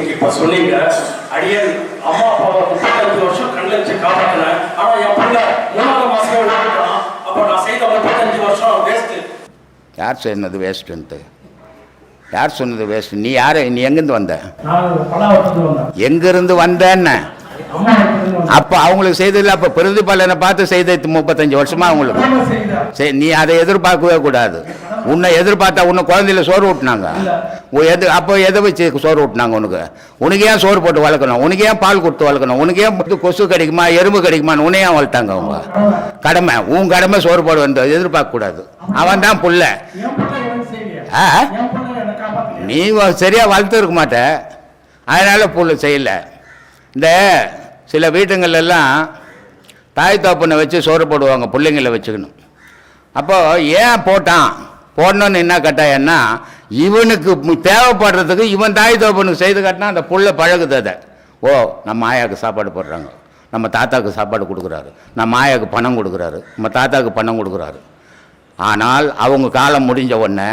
இன்னைக்கு இப்ப சொன்னீங்க அடியன் அம்மா அப்பாவை முப்பத்தஞ்சு வருஷம் கண்ணில் வச்சு காப்பாத்தினேன் ஆனா என் பிள்ளை மூணாவது மாசமே அப்ப நான் செய்த முப்பத்தஞ்சு வருஷம் வேஸ்ட் யார் சொன்னது வேஸ்ட்டுன்ட்டு யார் சொன்னது வேஸ்ட் நீ யார்? நீ எங்கேருந்து வந்த? நான் பலாவரத்துக்கு வந்தேன். எங்கேருந்து வந்தேன்னு. அப்போ அவங்களுக்கு செய்ததில்ல. அப்போ பிரதிபலனை பார்த்து செய்த முப்பத்தஞ்சு வருஷமா அவங்களுக்கு. சரி நீ அதை எதிர்பார்க்கவே கூடாது. உன்னை எதிர்பார்த்தா உன்னை குழந்தையில சோறு ஊட்டினாங்க. எது அப்போ எதை வச்சு சோறு ஊட்டினாங்க உனக்கு? உனக்கு ஏன் சோறு போட்டு வளர்க்கணும்? உனக்கு ஏன் பால் கொடுத்து வளர்க்கணும்? உனக்கு ஏன் கொசு கிடைக்குமா எறும்பு கிடைக்குமான்னு உன்னை ஏன் வளர்த்தாங்க அவங்க? கடமை உன் கடமை சோறு போட வந்து எதிர்பார்க்க கூடாது. அவன் தான் புள்ள? நீ வ- சரியா வளர்த்து இருக்க மாட்ட. அதனால புள்ள செய்யல. இந்த சில வீட்டுங்கள்ல எல்லாம் தாய் தோப்பனை வச்சு சோறு போடுவாங்க பிள்ளைங்கள வச்சுக்கணும். அப்போ ஏன் போட்டான்? போடணும்னு என்ன கட்டாயம்னா இவனுக்கு தேவைப்படுறதுக்கு இவன் தாய் தோப்பனுக்கு செய்து காட்டினா அந்த புள்ள பழகுது அதை. ஓ நம்ம ஆயாவுக்கு சாப்பாடு போடுறாங்க. நம்ம தாத்தாவுக்கு சாப்பாடு கொடுக்குறாரு. நம்ம ஆயாவுக்கு பணம் கொடுக்குறாரு. நம்ம தாத்தாவுக்கு பணம் கொடுக்குறாரு. ஆனால் அவங்க காலம் முடிஞ்ச உடனே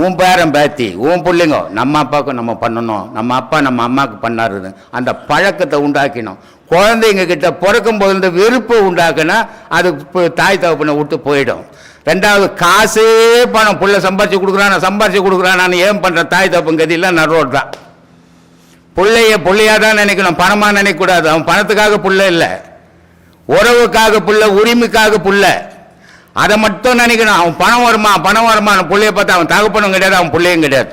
உன் பேரன் பேத்தி உன் பிள்ளைங்க நம்ம அப்பாவுக்கு நம்ம பண்ணணும். நம்ம அப்பா நம்ம அம்மாவுக்கு பண்ணாருன்னு. அந்த பழக்கத்தை உண்டாக்கினோம். குழந்தைங்க கிட்ட பிறக்கும் போது இந்த வெறுப்பை உண்டாக்குனா அது தாய் தகப்பனை விட்டு போயிடும். ரெண்டாவது காசே பணம். பிள்ளை சம்பாரிச்சு கொடுக்குறான் சம்பாரிச்சு கொடுக்குறான் நான் ஏன் பண்ணுறேன் தாய் தகப்பன் கதியெல்லாம் நடுவோடுறான் பிள்ளைய பிள்ளையாக தான் நினைக்கணும் பணமாக நினைக்கக்கூடாது அவன் பணத்துக்காக புள்ள இல்லை. உறவுக்காக பிள்ளை உரிமைக்காக புள்ள. அதை மட்டும் நினைக்கணும். அவன் பணம் வருமா பணம் வருமா அவன் பிள்ளைய பார்த்தா அவன் தகப்பனும் கிடையாது அவன் பிள்ளையும் கிடையாது.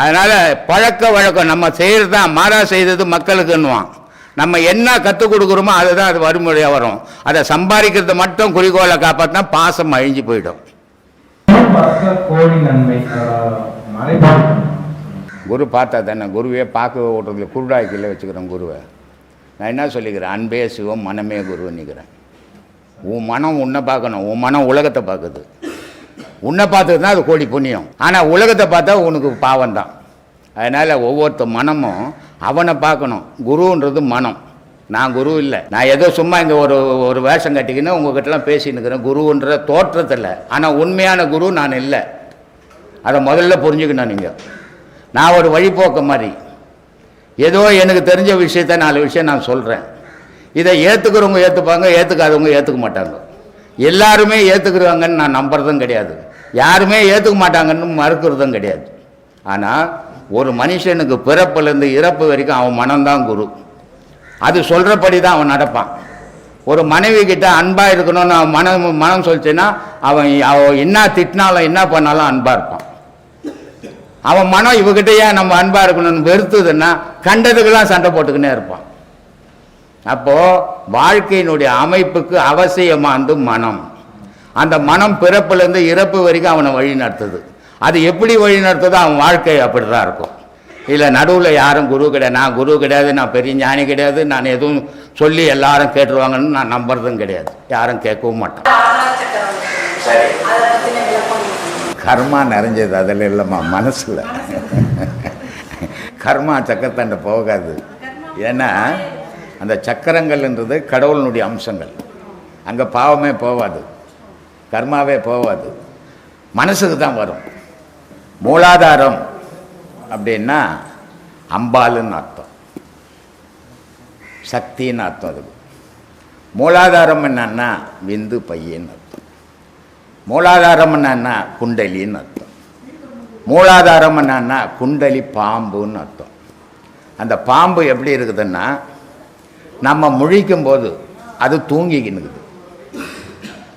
அதனால் பழக்க வழக்கம் நம்ம செய்கிறது தான் மாறா செய்தது மக்களுக்குன்னுவான். நம்ம என்ன கற்றுக் கொடுக்குறோமோ அதுதான் அது வறுமுறையாக வரும். அதை சம்பாதிக்கிறது மட்டும் குறிக்கோளை காப்பாற்றினா பாசம் அழிஞ்சு போயிடும். குரு பார்த்தா தானே குருவே பார்க்க ஓட்டுறதுல குருடாய்க்கில் வச்சுக்கிறேன் குருவை. நான் என்ன சொல்லிக்கிறேன்? அன்பே சிவம் மனமே குருன்னுக்கிறேன் உன் மனம் உன்னை பார்க்கணும். உன் மனம் உலகத்தை பார்க்குது. உன்னை பார்த்தது தான் அது கோடி புண்ணியம். ஆனால் உலகத்தை பார்த்தா உனக்கு பாவம் தான் அதனால் ஒவ்வொருத்த மனமும் அவனை பார்க்கணும். குருன்றது மனம். நான் குரு இல்லை. நான் ஏதோ சும்மா இங்கே ஒரு ஒரு வேஷம் கட்டிக்கின்னு உங்ககிட்டலாம் பேசின்னு இருக்கிறேன். குருன்ற தோற்றத்தில் ஆனால் உண்மையான குரு நான் இல்லை. அதை முதல்ல புரிஞ்சுக்கணும் நீங்கள் நான் ஒரு வழிபோக்க மாதிரி. ஏதோ எனக்கு தெரிஞ்ச விஷயத்த நாலு விஷயம் நான் சொல்கிறேன் இதை ஏற்றுக்கிறவங்க ஏற்றுப்பாங்க ஏற்றுக்காதவங்க ஏற்றுக்க மாட்டாங்க. எல்லாருமே ஏற்றுக்குறாங்கன்னு நான் நம்புறதும் கிடையாது. யாருமே ஏற்றுக்க மாட்டாங்கன்னு மறுக்கிறதும் கிடையாது. ஆனால் ஒரு மனுஷனுக்கு பிறப்புலேருந்து இறப்பு வரைக்கும் அவன் மனம்தான் குரு. அது சொல்கிறபடி தான் அவன் நடப்பான். ஒரு மனைவி கிட்ட அன்பாக இருக்கணும்னு அவன் மனம் மனம் சொல்லிச்சுன்னா அவன் அவன் என்ன திட்டினாலும் என்ன பண்ணாலும் அன்பாக இருப்பான். அவன் மனம் இவகிட்ட ஏன் நம்ம அன்பாக இருக்கணும்னு வெறுத்துதுன்னா கண்டதுக்கெல்லாம் சண்டை போட்டுக்கினே இருப்பான். அப்போது வாழ்க்கையினுடைய அமைப்புக்கு அவசியமானது மனம். அந்த மனம் பிறப்புலேருந்து இறப்பு வரைக்கும் அவனை வழி நடத்துது அது எப்படி வழி நடத்துதோ அவன் வாழ்க்கை அப்படி தான் இருக்கும். இல்லை நடுவில் யாரும் குரு கிடையாது. நான் குரு கிடையாது நான் பெரிய ஞானி கிடையாது நான் எதுவும் சொல்லி எல்லாரும் கேட்டுருவாங்கன்னு நான் நம்புறதும் கிடையாது. யாரும் கேட்கவும் மாட்டேன் கர்மா நிறைஞ்சது அதில் இல்லைம்மா மனசில். கர்மா சக்கரத்தாண்ட போகாது. ஏன்னா அந்த சக்கரங்கள்ன்றது கடவுளினுடைய அம்சங்கள். அங்கே பாவமே போகாது கர்மாவே போகாது மனசுக்கு தான் வரும். மூலாதாரம் அப்படின்னா அம்பாளுன்னு அர்த்தம். சக்தின்னு அர்த்தம் அதுக்கு. மூலாதாரம் என்னன்னா விந்து பையன்னு அர்த்தம். மூலாதாரம் என்னன்னா குண்டலின்னு அர்த்தம். மூலாதாரம் என்னன்னா குண்டலி பாம்புன்னு அர்த்தம். அந்த பாம்பு எப்படி இருக்குதுன்னா நம்ம முழிக்கும் போது அது தூங்கிக்கினுக்குது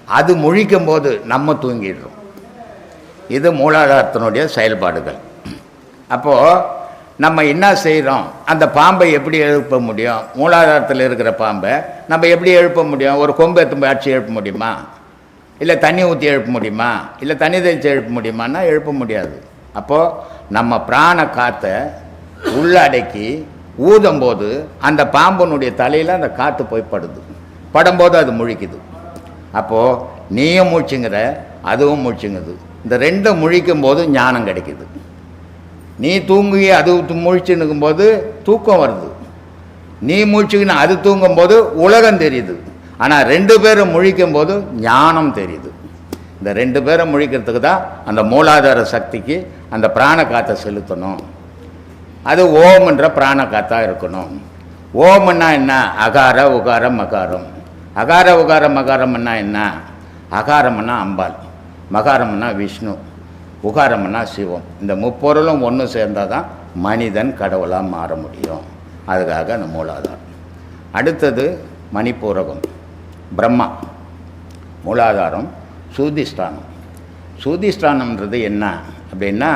அது முழிக்கும் போது நம்ம தூங்கிடுறோம். இது மூலாதாரத்தினுடைய செயல்பாடுகள். அப்போது நம்ம என்ன செய்கிறோம் அந்த பாம்பை எப்படி எழுப்ப முடியும்? மூலாதாரத்தில் இருக்கிற பாம்பை நம்ம எப்படி எழுப்ப முடியும்? ஒரு கொம்பு எத்தும்பு அடிச்சு எழுப்ப முடியுமா? இல்லை தண்ணி ஊற்றி எழுப்ப முடியுமா? இல்லை தண்ணி தெளித்து எழுப்ப முடியுமான்னா எழுப்ப முடியாது. அப்போது நம்ம பிராண காற்றை உள்ளடக்கி ஊதும்போது அந்த பாம்புனுடைய தலையில் அந்த காற்று போய் படுது. படும்போது அது முழிக்குது. அப்போது நீயும் மூச்சுங்கிற அதுவும் மூச்சுங்குது. இந்த ரெண்டை முழிக்கும் போது ஞானம் கிடைக்குது. நீ தூங்கி அது முழிச்சு நிற்கும்போது தூக்கம் வருது. நீ முழிச்சுக்கின்னு அது தூங்கும்போது உலகம் தெரியுது. ஆனால் ரெண்டு பேரும் முழிக்கும் போது ஞானம் தெரியுது. இந்த ரெண்டு பேரை முழிக்கிறதுக்கு தான் அந்த மூலாதார சக்திக்கு அந்த பிராண காற்றை செலுத்தணும். அது ஓம்ன்ற பிராண காத்தா இருக்கணும். ஓம்னா என்ன? அகார உகாரம் மகாரம். அகார உகாரம் மகாரம்னா என்ன? அகாரம்னா அம்பாள். மகாரம்னா விஷ்ணு உகாரம்னா சிவம். இந்த முப்பொருளும் ஒன்று சேர்ந்தால் தான் மனிதன் கடவுளாக மாற முடியும். அதுக்காக அந்த மூலாதாரம். அடுத்தது மணிப்பூரகம் பிரம்மா மூலாதாரம் சூதிஷ்டானம். சூதிஷ்டானம்ன்றது என்ன அப்படின்னா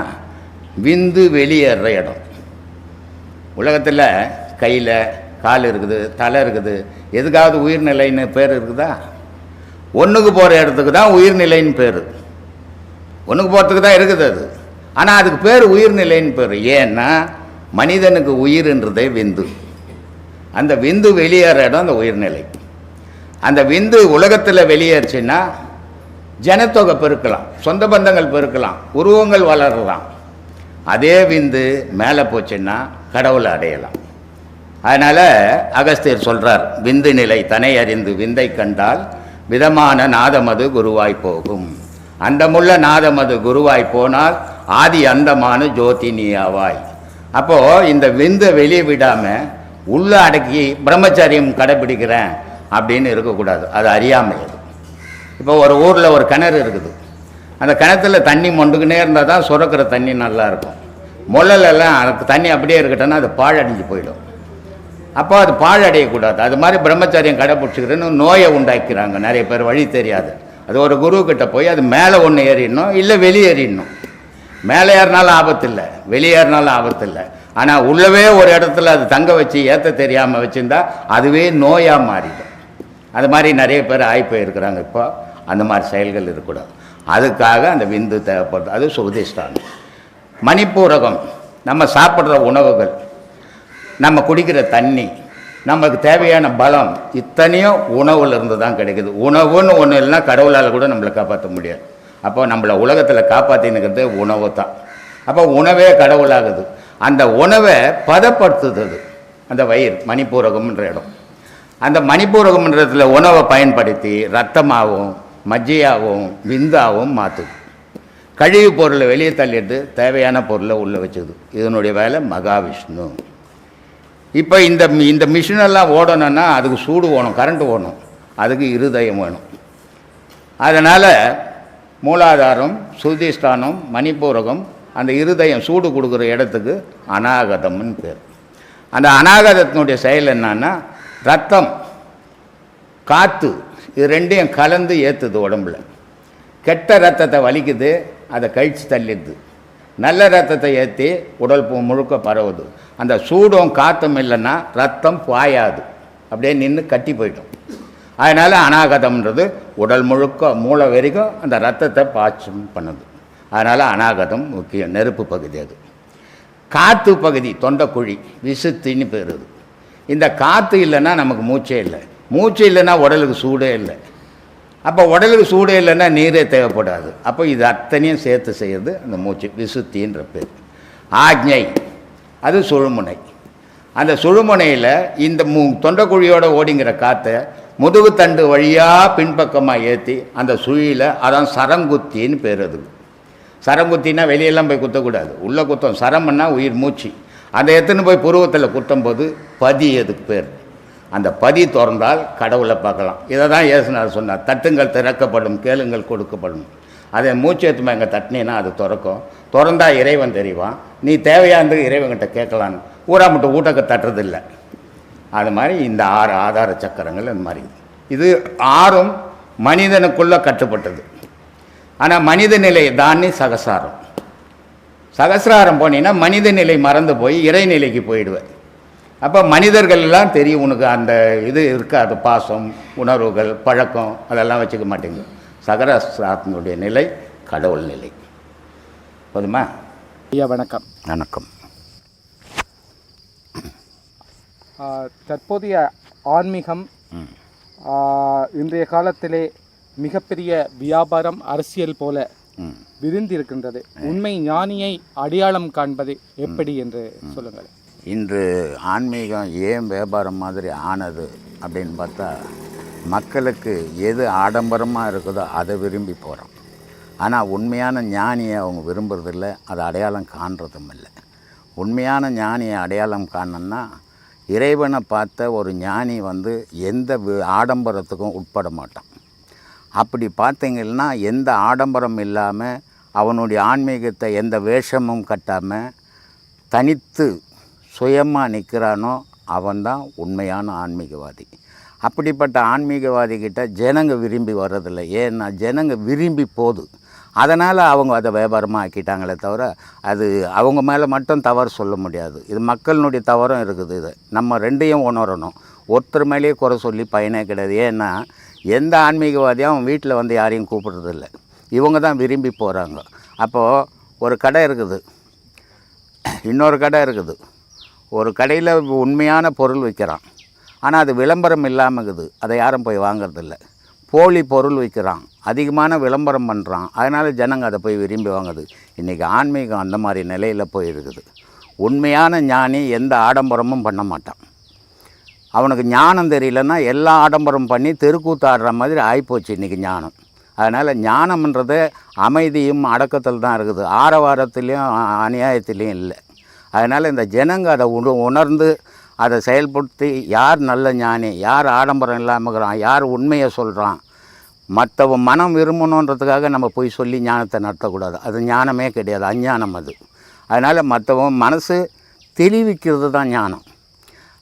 விந்து வெளியேற இடம். உலகத்தில் கையில் கால் இருக்குது தலை இருக்குது. எதுக்காவது உயிர்நிலைன்னு பேர் இருக்குதா? ஒன்றுக்கு போகிற இடத்துக்கு தான் உயிர்நிலைன்னு பேர். ஒன்றுக்கு போகிறதுக்கு தான் இருக்குது அது. ஆனால் அதுக்கு பேர் உயிர்நிலைன்னு பேர். ஏன்னா மனிதனுக்கு உயிர்ன்றதே விந்து. அந்த விந்து வெளியேற இடம் அந்த உயிர்நிலை. அந்த விந்து உலகத்தில் வெளியேறுச்சுன்னா ஜனத்தொகை பெருக்கலாம். சொந்த பந்தங்கள் பெருக்கலாம். உருவங்கள் வளரலாம். அதே விந்து மேலே போச்சுன்னா கடவுளை அடையலாம். அதனால் அகஸ்தியர் சொல்கிறார் விந்து நிலை தனை அறிந்து விந்தை கண்டால் விதமான நாதமது குருவாய் போகும். அந்தமுள்ள நாதமது குருவாய் போனால் ஆதி அந்தமான ஜோதி நீயாவாய் அப்போது இந்த விந்தை வெளியே விடாமல் உள்ள அடக்கி பிரம்மச்சரியம் கடைப்பிடிக்கிறேன் அப்படின்னு இருக்கக்கூடாது. அது அறியாமை அது. இப்போ ஒரு ஊரில் ஒரு கிணறு இருக்குது. அந்த கிணத்துல தண்ணி மொண்டுக்குன்னே இருந்தால் தான் சுரக்கிற தண்ணி நல்லா இருக்கும். முள்ளலெல்லாம் அதுக்கு தண்ணி அப்படியே இருக்கட்டும்னா அது பாழடைஞ்சு போயிடும். அப்போ அது பாழடையக்கூடாது. அது மாதிரி பிரம்மச்சாரியம் கடைப்பிடிச்சிக்கிறேன்னு நோயை உண்டாக்கிறாங்க. நிறைய பேர் வழி தெரியாது. அது ஒரு குரு கிட்ட போய் அது மேலே ஒன்று ஏறிடணும் இல்லை வெளியேறிடணும் மேலே ஏறினாலும் ஆபத்து இல்லை வெளியேறினாலும் ஆபத்து இல்லை ஆனால் உள்ளவே ஒரு இடத்துல அது தங்க வச்சு ஏற்ற தெரியாமல் வச்சுருந்தா அதுவே நோயாக மாறிடும். அது மாதிரி நிறைய பேர் ஆகி போயிருக்கிறாங்க இப்போ. அந்த மாதிரி செயல்கள் இருக்கக்கூடாது. அதுக்காக அந்த விந்து தேவைப்படுது. அது சுகதிஷ்டானம் மணிப்பூரகம். நம்ம சாப்பிட்ற உணவுகள். நம்ம குடிக்கிற தண்ணி நமக்கு தேவையான பலம் இத்தனையும் உணவுல இருந்து தான் கிடைக்குது. உணவுன்னு ஒன்று இல்லைன்னா கடவுளால் கூட நம்மளை காப்பாற்ற முடியாது. அப்போ நம்மளை உலகத்தில் காப்பாற்றினுக்கிறது உணவு தான். அப்போ உணவே கடவுளாகுது. அந்த உணவை பதப்படுத்துது அந்த வயிறு மணிப்பூரகம்ன்ற இடம். அந்த மணிப்பூரகம்ன்றத்தில் உணவை பயன்படுத்தி ரத்தமாகவும் மஜ்ஜையாகவும் விந்தாகவும் மாற்றுது கழிவு பொருளை வெளியே தள்ளிட்டு தேவையான பொருளை உள்ளே வச்சுது இதனுடைய வேலை மகாவிஷ்ணு. இப்போ இந்த இந்த மிஷினெல்லாம் ஓடணும்னா அதுக்கு சூடு வேணும் கரண்ட் ஓணும் அதுக்கு இருதயம் வேணும். அதனால் மூலாதாரம் சுருதிஸ்தானம் மணிப்பூரகம் அந்த இருதயம் சூடு கொடுக்குற இடத்துக்கு அநாகதம்னு பேர். அந்த அநாகதத்தினுடைய செயல் என்னன்னா ரத்தம் காற்று இது ரெண்டையும் கலந்து ஏற்றுது உடம்புல. கெட்ட ரத்தத்தை வலிக்குது அதை கழிச்சு தள்ளிடுது. நல்ல ரத்தத்தை ஏற்றி உடல் பு- முழுக்க பரவுது. அந்த சூடும் காற்றும் இல்லைன்னா ரத்தம் பாயாது. அப்படியே நின்று கட்டி போயிட்டோம் அதனால் அநாகதம்ன்றது உடல் முழுக்க மூளை வரைக்கும் அந்த ரத்தத்தை பாய்ச்சும் பண்ணுது. அதனால் அநாகதம் முக்கியம் நெருப்பு பகுதி அது. காற்று பகுதி தொண்டைக்குழி விசுத்தின்னு பெறுது இந்த காற்று இல்லைன்னா நமக்கு மூச்சே இல்லை. மூச்சு இல்லைன்னா உடலுக்கு சூடே இல்லை. அப்போ உடலுக்கு சூடு இல்லைன்னா நீரே தேவைப்படாது. அப்போ இது அத்தனையும் சேர்த்து செய்கிறது அந்த மூச்சு விசுத்தின்ற பேர். ஆக்ஞை அது சுழுமுனை. அந்த சுழுமுனையில் இந்த மு தொண்டைக்குழியோட ஓடிங்கிற காற்றை முதுகுத்தண்டு வழியாக பின்பக்கமாக ஏற்றி அந்த சுழியில் அதான் சரங்குத்தின்னு பேர் அதுக்கு சரங்குத்தின்னா வெளியெல்லாம் போய் குத்தக்கூடாது. உள்ளே குத்தம். சரம்னா உயிர் மூச்சு. அதை எடுத்துன்னு போய் புருவத்தில் குத்தும்போது பதி அதுக்கு பேர். அந்த பதி திறந்தால் கடவுளை பார்க்கலாம். இதை தான் ஏசுனார் சொன்னார். தட்டுங்கள் திறக்கப்படும் கேளுங்கள் கொடுக்கப்படும். அதை மூச்சு ஏற்றுமா எங்கே தட்டினீன்னா அது திறக்கும். திறந்தா இறைவன் தெரிவான். நீ தேவையானது இறைவன்கிட்ட கேட்கலான்னு. ஊரா மட்டும் ஊட்டக்க தட்டுறதில்லை. அது மாதிரி இந்த ஆறு ஆதார சக்கரங்கள் இந்த மாதிரி. இது ஆறும் மனிதனுக்குள்ளே கட்டுப்பட்டது. ஆனால் மனித நிலை தானே சகசாரம். சகசிராரம் போனீங்கன்னா மனித நிலை மறந்து போய் இறைநிலைக்கு போயிடுவேன். அப்போ மனிதர்கள் எல்லாம் தெரியும் உனக்கு அந்த இது இருக்காது பாசம் உணர்வுகள் பழக்கம் அதெல்லாம் வச்சுக்க மாட்டேங்க. சகரசாரத்தினுடைய நிலை கடவுள் நிலை. போதுமா? ஐயா வணக்கம். வணக்கம். தற்போதைய ஆன்மீகம் இன்றைய காலத்திலே மிகப்பெரிய வியாபாரம் அரசியல் போல விரிந்திருக்கின்றது. உண்மை ஞானியை அடையாளம் காண்பது எப்படி என்று சொல்லுங்கள். இன்று ஆன்மீகம் ஏன் வியாபாரம் மாதிரி ஆனது அப்படின்னு பார்த்தா மக்களுக்கு எது ஆடம்பரமாக இருக்குதோ அதை விரும்பி போகிறோம் ஆனால் உண்மையான ஞானியை அவங்க விரும்புறதில்ல அதை அடையாளம் காண்றதும் இல்லை. உண்மையான ஞானியை அடையாளம் காணணும்னா இறைவனை பார்த்த ஒரு ஞானி வந்து எந்த வி- ஆடம்பரத்துக்கும் உட்பட மாட்டான். அப்படி பார்த்தீங்கன்னா எந்த ஆடம்பரம் இல்லாமல் அவனுடைய ஆன்மீகத்தை எந்த வேஷமும் கட்டாமல் தனித்து சுயமாக நிற்கிறானோ அவன்தான் உண்மையான ஆன்மீகவாதி. அப்படிப்பட்ட ஆன்மீகவாதிகிட்ட ஜனங்க விரும்பி வர்றதில்லை. ஏன்னா ஜனங்க விரும்பி போது. அதனால் அவங்க அதை வியாபாரமாக ஆக்கிட்டாங்களே தவிர அது அவங்க மேலே மட்டும் தவறு சொல்ல முடியாது. இது மக்களினுடைய தவறும் இருக்குது இது. நம்ம ரெண்டையும் உணரணும். ஒருத்தர் மேலேயே குறை சொல்லி பயனே கிடையாது. ஏன்னா எந்த ஆன்மீகவாதியும் அவன் வீட்டில் வந்து யாரையும் கூப்பிடுறதில்ல. இவங்க தான் விரும்பி போகிறாங்க அப்போது ஒரு கடை இருக்குது. இன்னொரு கடை இருக்குது. ஒரு கடையில் உண்மையான பொருள் விற்கிறான். ஆனால் அது விளம்பரம் இல்லாமல் இருக்குது அதை யாரும் போய் வாங்குறதில்ல. போலி பொருள் விற்கிறான். அதிகமான விளம்பரம் பண்ணுறான். அதனால் ஜனங்க அதை போய் விரும்பி வாங்குது. இன்றைக்கி ஆன்மீகம் அந்த மாதிரி நிலையில் போய் இருக்குது உண்மையான ஞானி எந்த ஆடம்பரமும் பண்ண மாட்டான். அவனுக்கு ஞானம் தெரியலன்னா எல்லா ஆடம்பரம் பண்ணி தெருக்கூத்து ஆடுற மாதிரி ஆகிப்போச்சு இன்றைக்கி ஞானம். அதனால் ஞானம்ன்றது அமைதியும் அடக்கத்தில் தான் இருக்குது. ஆரவாரத்துலேயும் அநியாயத்துலேயும் இல்லை. அதனால் இந்த ஜனங்க அதை உண உணர்ந்து அதை செயல்படுத்தி யார் நல்ல ஞானி யார் ஆடம்பரம் இல்லாமக்கிறான் யார் உண்மையை சொல்கிறான் மற்றவன் மனம் விரும்பணுன்றதுக்காக நம்ம போய் சொல்லி ஞானத்தை நடத்தக்கூடாது. அது ஞானமே கிடையாது அஞ்ஞானம் அது. அதனால் மற்றவன் மனசு தெளிவிக்கிறது தான் ஞானம்.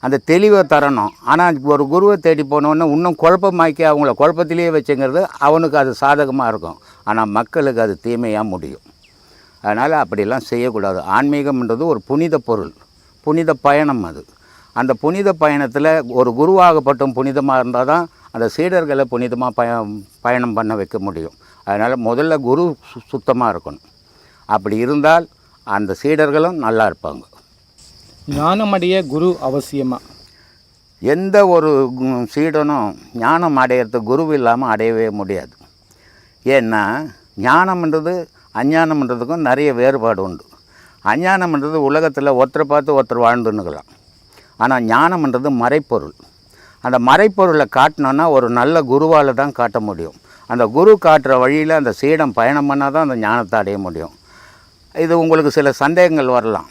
அந்த தெளிவை தரணும். ஆனால் ஒரு குருவை தேடி போனோன்னே இன்னும் குழப்பமாக்கி அவங்கள குழப்பத்திலேயே வச்சுங்கிறது அவனுக்கு அது சாதகமாக இருக்கும். ஆனால் மக்களுக்கு அது தீமையாக முடியும். அதனால் அப்படிலாம் செய்யக்கூடாது. ஆன்மீகம்ன்றது ஒரு புனித பொருள் புனித பயணம் அது. அந்த புனித பயணத்தில் ஒரு குருவாகப்பட்டும் புனிதமாக இருந்தால் தான் அந்த சீடர்களை புனிதமாக பய பயணம் பண்ண வைக்க முடியும். அதனால் முதல்ல குரு சு சுத்தமாக இருக்கணும். அப்படி இருந்தால் அந்த சீடர்களும் நல்லா இருப்பாங்க. ஞானமடைய குரு அவசியமா? எந்த ஒரு சீடனும் ஞானம் அடையிறது குரு இல்லாமல் அடையவே முடியாது. ஏன்னா ஞானம்ன்றது அஞ்ஞானம்ன்றதுக்கும் நிறைய வேறுபாடு உண்டு. அஞ்ஞானம்ன்றது உலகத்தில் ஒருத்தரை பார்த்து ஒருத்தர் வாழ்ந்துன்னுக்கலாம். ஆனால் ஞானம்ன்றது மறைப்பொருள். அந்த மறைப்பொருளை காட்டினோன்னா ஒரு நல்ல குருவால் தான் காட்ட முடியும். அந்த குரு காட்டுற வழியில் அந்த சீடம் பயணம் பண்ணால் தான் அந்த ஞானத்தை அடைய முடியும். இது உங்களுக்கு சில சந்தேகங்கள் வரலாம்.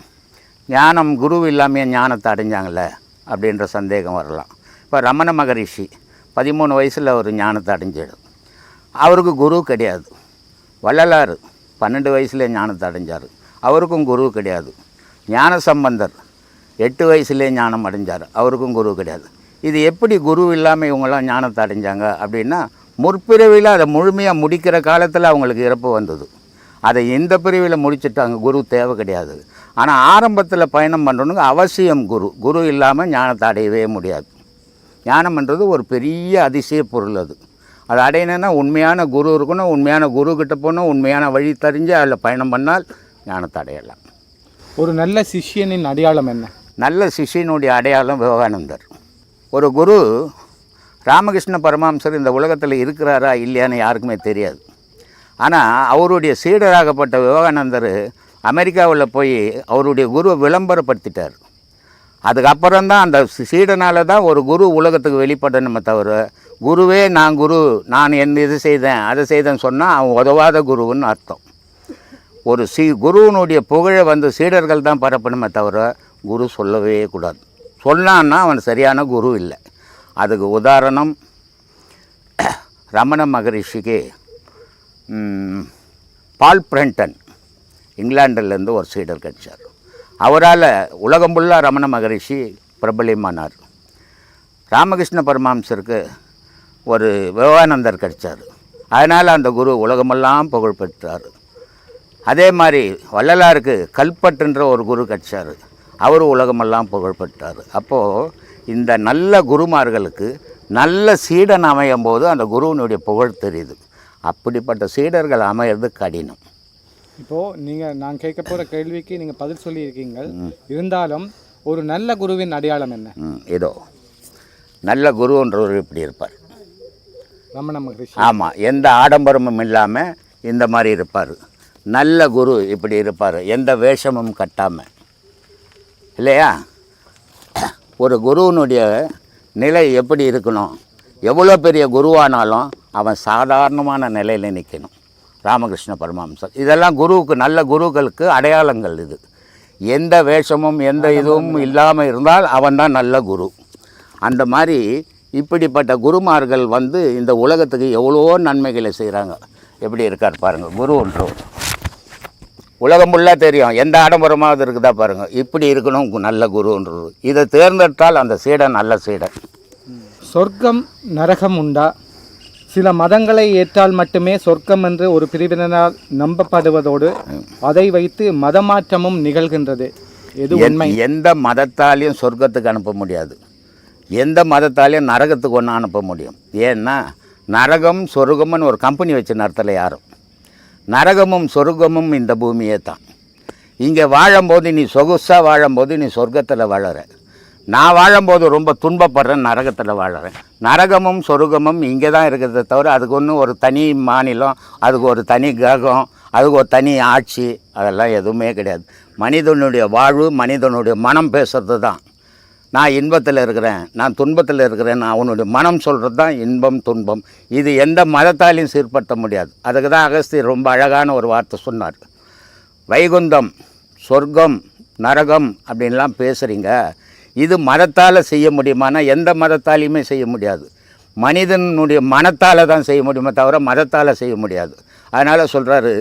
ஞானம் குரு இல்லாமையே ஞானத்தை அடைஞ்சாங்களே அப்படின்ற சந்தேகம் வரலாம். இப்போ ரமண மகரிஷி பதிமூணு வயசில் ஒரு ஞானத்தை அடைஞ்சிடும் அவருக்கு குரு கிடையாது. வள்ளலாறு பன்னெண்டு வயசுல ஞானத்தை அடைஞ்சார். அவருக்கும் குரு கிடையாது. ஞான சம்பந்தர் எட்டு வயசுலேயே ஞானம் அடைஞ்சார். அவருக்கும் குரு கிடையாது. இது எப்படி குரு இல்லாமல் இவங்கெல்லாம் ஞானத்தை அடைஞ்சாங்க அப்படின்னா முற்பிறவியில் அதை முழுமையாக முடிக்கிற காலத்தில் அவங்களுக்கு இறப்பு வந்தது. அதை இந்த பிரிவில் முடிச்சிட்டாங்க? குரு தேவை கிடையாது. ஆனால் ஆரம்பத்தில் பயணம் பண்ணுறவனுக்கு அவசியம் குரு. குரு இல்லாமல் ஞானத்தை அடையவே முடியாது. ஞானம்ன்றது ஒரு பெரிய அதிசய பொருள் அது. அது அடையணுன்னா உண்மையான குரு இருக்கணும் உண்மையான குரு கிட்ட போகணும் உண்மையான வழி தெரிஞ்சு அதில் பயணம் பண்ணால் ஞானத்தை அடையலாம். ஒரு நல்ல சிஷ்யனின் அடையாளம் என்ன? நல்ல சிஷ்யனுடைய அடையாளம் விவேகானந்தர். ஒரு குரு ராமகிருஷ்ண பரமஹம்சர் இந்த உலகத்தில் இருக்கிறாரா இல்லையான்னு யாருக்குமே தெரியாது. ஆனால் அவருடைய சீடராகப்பட்ட விவேகானந்தர் அமெரிக்காவில் போய் அவருடைய குருவை விளம்பரப்படுத்திட்டார். அதுக்கப்புறம் தான் அந்த சீடனால தான் ஒரு குரு உலகத்துக்கு வெளிப்படணுமே தவிர குருவே நான் குரு நான் என் இது செய்தேன் அதை செய்தேன்னு சொன்னால் அவன் உதவாத குருவுன்னு அர்த்தம். ஒரு சீ குருவினுடைய புகழை வந்து சீடர்கள் தான் பரப்பணுமே தவிர குரு சொல்லவே கூடாது. சொன்னான்னா அவன் சரியான குரு இல்லை. அதுக்கு உதாரணம் ரமண மகரிஷிக்கு பால் பிரண்டன் இங்கிலாண்டிலேருந்து ஒரு சீடர் கிடைச்சார். அவரால் உலகம் ஃபுல்லாக ரமண மகரிஷி பிரபலியமானார். ராமகிருஷ்ண பரமாம்சருக்கு ஒரு விவேகானந்தர் கிடைச்சார். அதனால் அந்த குரு உலகமெல்லாம் புகழ் பெற்றார் அதே மாதிரி வள்ளலாருக்கு கல்பட்டுன்ற ஒரு குரு கிடைச்சார். அவர் உலகமெல்லாம் புகழ் பெற்றார் அப்போது இந்த நல்ல குருமார்களுக்கு நல்ல சீடன் அமையும் போது அந்த குருவினுடைய புகழ் தெரியுது. அப்படிப்பட்ட சீடர்கள் அமையிறது கடினம். இப்போ நீங்க நான் கேட்க போற கேள்விக்கு நீங்க பதில் சொல்லியிருக்கீங்க. இருந்தாலும் ஒரு நல்ல குருவின் அடையாளம் என்ன? ம், இதோ. நல்ல குருன்றவர் இப்படி இருப்பார். ரமண மகரிஷி ஆமாம் எந்த ஆடம்பரமும் இல்லாமல் இந்த மாதிரி இருப்பார். நல்ல குரு இப்படி இருப்பார் எந்த வேஷமும் கட்டாமல் இல்லையா? ஒரு குருவினுடைய நிலை எப்படி இருக்கணும்? எவ்வளோ பெரிய குருவானாலும் அவன் சாதாரணமான நிலையில் நிற்கணும் ராமகிருஷ்ண பரமஹம்சர். இதெல்லாம் குருவுக்கு நல்ல குருக்களுக்கு அடையாளங்கள் இது. எந்த வேஷமும் எந்த இதுவும் இல்லாமல் இருந்தால் அவன்தான் நல்ல குரு. அந்த மாதிரி இப்படிப்பட்ட குருமார்கள் வந்து இந்த உலகத்துக்கு எவ்வளோ நன்மைகளை செய்கிறாங்க. எப்படி இருக்கார் பாருங்கள் குரு ஒன்று. உலகம் ஃபுல்லாக தெரியும் எந்த ஆடம்பரமாவது இருக்குதா பாருங்கள் இப்படி இருக்கணும் நல்ல குருன்றது இதை தேர்ந்தெடுத்தால் அந்த சீடன் நல்ல சீடன். சொர்க்கம் நரகம் உண்டா? சில மதங்களை ஏற்றால் மட்டுமே சொர்க்கம் என்று ஒரு பிரிவினரால் நம்பப்படுவதோடு அதை வைத்து மதமாற்றமும் நிகழ்கின்றது. எது உண்மை? எந்த மதத்தாலையும் சொர்க்கத்துக்கு அனுப்ப முடியாது. எந்த மதத்தாலையும் நரகத்துக்கு ஒன்று அனுப்ப முடியும். ஏன்னா நரகம் சொருகம்னு ஒரு கம்பெனி வச்சு நடத்தலை யாரும். நரகமும் சொர்க்கமும் இந்த பூமியே தான். இங்கே வாழும்போது நீ சொகுசாக வாழும்போது நீ சொர்க்கத்தில் வாழற நான் வாழும்போது ரொம்ப துன்பப்படுறேன் நரகத்தில் வாழறேன் நரகமும் சொருகமும் இங்கே தான் இருக்கிறத தவிர அதுக்கு ஒன்றும் ஒரு தனி மாநிலம் அதுக்கு ஒரு தனி கிரகம் அதுக்கு ஒரு தனி ஆட்சி அதெல்லாம் எதுவுமே கிடையாது. மனிதனுடைய வாழ்வு மனிதனுடைய மனம் பேசுறது தான். நான் இன்பத்தில் இருக்கிறேன் நான் துன்பத்தில் இருக்கிறேன் நான் அவனுடைய மனம் சொல்கிறது தான் இன்பம் துன்பம். இது எந்த மதத்தாலையும் சீர்படுத்த முடியாது. அதுக்கு தான் அகஸ்தியர் ரொம்ப அழகான ஒரு வார்த்தை சொன்னார். வைகுந்தம் சொர்க்கம் நரகம் அப்படின்லாம் பேசுகிறீங்க இது மதத்தால் செய்ய முடியுமானா எந்த மதத்தாலையுமே செய்ய முடியாது. மனிதனுடைய மனத்தால் தான் செய்ய முடியுமே தவிர மதத்தால் செய்ய முடியாது. அதனால் சொல்கிறாரு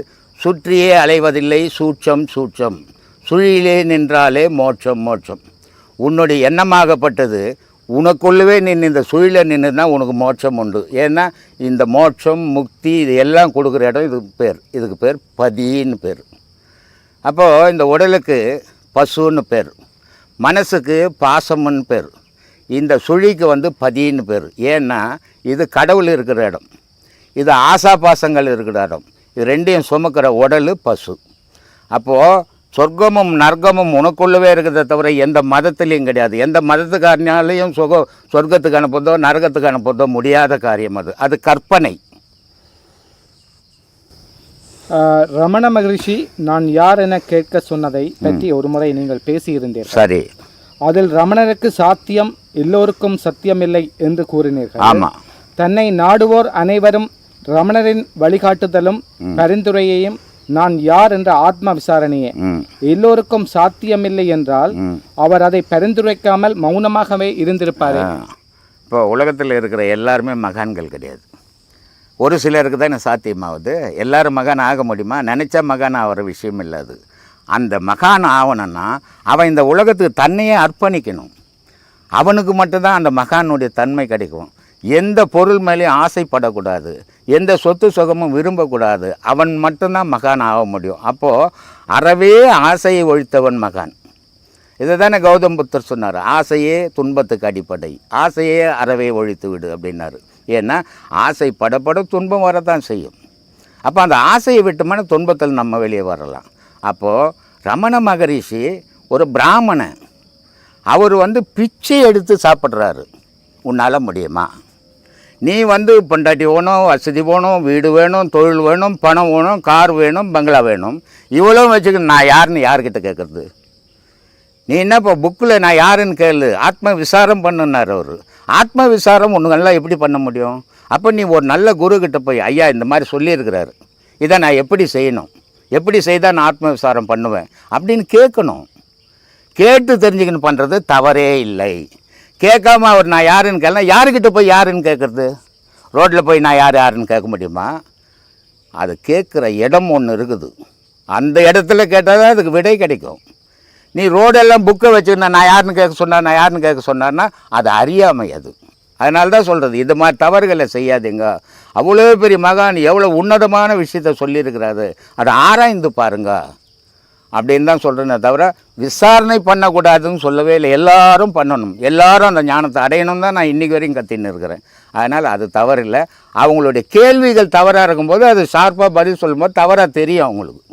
சுற்றியே அலைவதில்லை சூட்சம் சூட்சம். சுழியிலே நின்றாலே மோட்சம் மோட்சம். உன்னுடைய எண்ணமாகப்பட்டது உனக்குள்ளவே நின்று இந்த சுழில நின்றுனா உனக்கு மோட்சம் உண்டு. ஏன்னா இந்த மோட்சம் முக்தி இது எல்லாம் கொடுக்குற இடம் இதுக்கு பேர். இதுக்கு பேர் பதின்னு பேர். அப்போது இந்த உடலுக்கு பசுன்னு பேர். மனசுக்கு பாசம்னு பேர். இந்த சுழிக்கு வந்து பதின்னு பேர். ஏன்னா இது கடவுள் இருக்கிற இடம். இது ஆசா பாசங்கள் இருக்கிற இடம். இது ரெண்டையும் சுமக்கிற உடல் பசு. அப்போது சொர்க்கமும் நர்க்கமும் உனக்குள்ளவே இருக்கிறத தவிர எந்த மதத்துலேயும் கிடையாது. எந்த மதத்துக்காரனாலையும் சுக சொர்க்கத்துக்கு அனுப்புறதோ நரகத்துக்கு அனுப்புறதோ முடியாத காரியம் அது. அது கற்பனை. ரமண மகரிஷி நான் யார் என கேட்க சொன்னதை பற்றி ஒருமுறை நீங்கள் பேசியிருந்தீர்கள். சரி. அதில் ரமணருக்கு சாத்தியம் எல்லோருக்கும் சத்தியமில்லை என்று கூறினீர்கள். ஆமாம் தன்னை நாடுவோர் அனைவரும் ரமணரின் வழிகாட்டுதலும் பரிந்துரையையும் நான் யார் என்ற ஆத்ம விசாரணையே. எல்லோருக்கும் சாத்தியமில்லை என்றால் அவர் அதை பரிந்துரைக்காமல் மௌனமாகவே இருந்திருப்பாரு. இப்போ உலகத்தில் இருக்கிற எல்லாருமே மகான்கள் கிடையாது. ஒரு சிலருக்கு தானே சாத்தியமாகுது. எல்லாரும் மகான் ஆக முடியுமா? நினச்சா மகான் ஆகிற விஷயம் இல்லை அது. அந்த மகான் ஆகணும்னா அவன் இந்த உலகத்துக்கு தன்னையே அர்ப்பணிக்கணும். அவனுக்கு மட்டும்தான் அந்த மகானுடைய தன்மை கிடைக்கும். எந்த பொருள் மேலேயும் ஆசைப்படக்கூடாது. எந்த சொத்து சுகமும் விரும்பக்கூடாது. அவன் மட்டும்தான் மகான் ஆக முடியும். அப்போது அறவே ஆசையை ஒழித்தவன் மகான். இதை தானே கௌதம் புத்தர் சொன்னார். ஆசையே துன்பத்துக்கு அடிப்படை. ஆசையே அறவே ஒழித்து விடு அப்படின்னாரு. ஏன்னா ஆசை படப்பட துன்பம் வரத்தான் செய்யும். அப்போ அந்த ஆசையை விட்டுமான துன்பத்தில் நம்ம வெளியே வரலாம். அப்போது ரமண மகரிஷி ஒரு பிராமணன். அவர் வந்து பிச்சை எடுத்து சாப்பிட்றாரு. உன்னால் முடியுமா? நீ வந்து பொண்டாட்டி வேணும் வசதி வேணும் வீடு வேணும் தொழில் வேணும் பணம் வேணும் கார் வேணும் பங்களா வேணும். இவ்வளோ வச்சுக்க நான் யாருன்னு யார்கிட்ட கேட்குறது நீ என்ன இப்போ புக்கில் நான் யாருன்னு கேளு. ஆத்ம விசாரம் பண்ணுனார் அவர். ஆத்ம விசாரம் ஒன்று நல்லா எப்படி பண்ண முடியும்? அப்போ நீ ஒரு நல்ல குரு கிட்ட போய் ஐயா இந்த மாதிரி சொல்லியிருக்கிறாரு. இதை நான் எப்படி செய்யணும்? எப்படி செய்தால் நான் ஆத்ம விசாரம் பண்ணுவேன்? அப்படின்னு கேட்கணும். கேட்டு தெரிஞ்சுக்கணும் பண்ணுறது தவறே இல்லை. கேட்காம அவர் நான் யாருன்னு கேட்கலாம் யாருக்கிட்ட போய் யாருன்னு கேட்குறது? ரோட்டில் போய் நான் யார் யாருன்னு கேட்க முடியுமா? அது கேட்குற இடம் ஒன்று இருக்குது. அந்த இடத்துல கேட்டால் தான் அதுக்கு விடை கிடைக்கும். நீ ரோடெல்லாம் புக்கை வச்சுருந்தா நான் யாருன்னு கேட்க சொன்னார் நான் யாருன்னு கேட்க சொன்னார்னா அது அறியாமை அது. அதனால தான் சொல்கிறது இது மாதிரி தவறுகளை செய்யாதீங்க. அவ்வளோ பெரிய மகான் எவ்வளோ உன்னதமான விஷயத்த சொல்லியிருக்கிறாரு. அதை ஆராய்ந்து பாருங்க. அப்படின்னு தான் சொல்கிறேனே தவிர விசாரணை பண்ணக்கூடாதுன்னு சொல்லவே இல்லை. எல்லாரும் பண்ணணும். எல்லாரும் அந்த ஞானத்தை அடையணும் தான் நான் இன்றைக்கி வரையும் கத்தின்னு இருக்கிறேன். அதனால் அது தவறில்லை. அவங்களுடைய கேள்விகள் தவறாக இருக்கும்போது அது ஷார்ப்பாக பதில் சொல்லும்போது தவறாக தெரியும் அவங்களுக்கு.